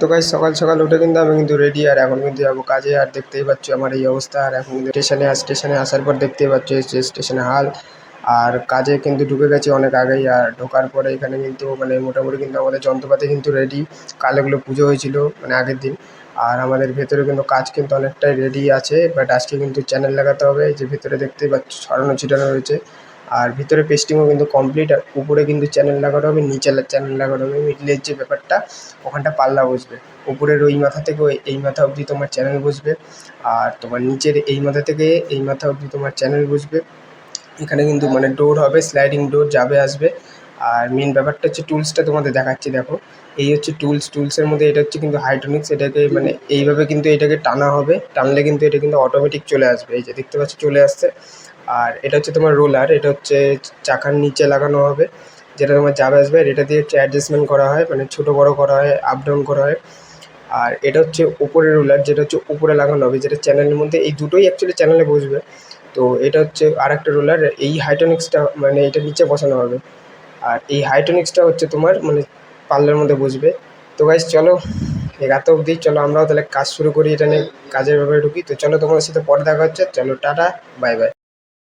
তো গাইজ সকাল সকাল উঠে কিন্তু আমি কিন্তু রেডি আর এখন কিন্তু যাব কাজে, আর দেখতেই পাচ্ছ আমার এই অবস্থা, আর এখন কিন্তু স্টেশনে স্টেশনে আসার পর দেখতেই পাচ্ছ যে স্টেশনে হাল। আর কাজে কিন্তু ঢুকে গেছি অনেক আগেই, আর ঢোকার পরে এখানে কিন্তু মানে মোটামুটি কিন্তু আমাদের যন্ত্রপাতি কিন্তু রেডি কাল এগুলো পুজো হয়েছিল মানে আগের দিন। আর আমাদের ভেতরে কিন্তু কাজ কিন্তু অনেকটাই রেডি আছে বাট আজকে কিন্তু চ্যানেল লাগাতে হবে যে ভেতরে দেখতেই পাচ্ছ, ছড়ানো ছিটানো রয়েছে। আর ভিতরে পেস্টিংও কিন্তু কমপ্লিট আর উপরে কিন্তু চ্যানেল লাগানো হবে, নিচে চ্যানেল লাগানো হবে মিডলের যে ব্যাপারটা, ওখানটা পাল্লা বসবে। উপরের ওই মাথা থেকে এই মাথা অবধি তোমার চ্যানেল বসবে, আর তোমার নিচের এই মাথা থেকে এই মাথা অবধি তোমার চ্যানেল বসবে। এখানে কিন্তু মানে ডোর হবে স্লাইডিং ডোর যাবে, আসবে। আর মেন ব্যাপারটা হচ্ছে টুলসটা তোমাদের দেখাচ্ছি, দেখো। এই হচ্ছে টুলস টুলসের মধ্যে এটা হচ্ছে কিন্তু হাইড্রোনিক্স এটাকে মানে এইভাবে কিন্তু এটাকে টানা হবে, টানলে কিন্তু এটা কিন্তু অটোমেটিক চলে আসবে। এই যে দেখতে পাচ্ছ, চলে আসছে। আর এটা হচ্ছে তোমার রোলার এটা হচ্ছে চাকার নিচে লাগানো হবে, যেটা তোমার যাবে আসবে এটা দিয়ে হচ্ছে অ্যাডজাস্টমেন্ট করা হয় মানে ছোটো বড়ো করা হয় আপ ডাউন করা হয়। আর এটা হচ্ছে উপরের রোলার যেটা হচ্ছে উপরে লাগানো হবে, যেটা চ্যানেলের মধ্যে, এই দুটোই অ্যাকচুয়ালি চ্যানেলে বসবে। তো এটা হচ্ছে আর একটা রোলার এই হাইড্রোনিক্সটা মানে এটা নিচে বসানো হবে। আর এই হাইটোনিক্সটা হচ্ছে তোমার মানে পার্লার মধ্যে বসবে। তো গাইজ চলো এত অবধি, চলো আমরাও তাহলে কাজ শুরু করি, এটা নিয়ে কাজের ব্যাপারে ঢুকি। তো চলো তোমার সাথে পরে দেখা হচ্ছে, চলো, টাটা বাই বাই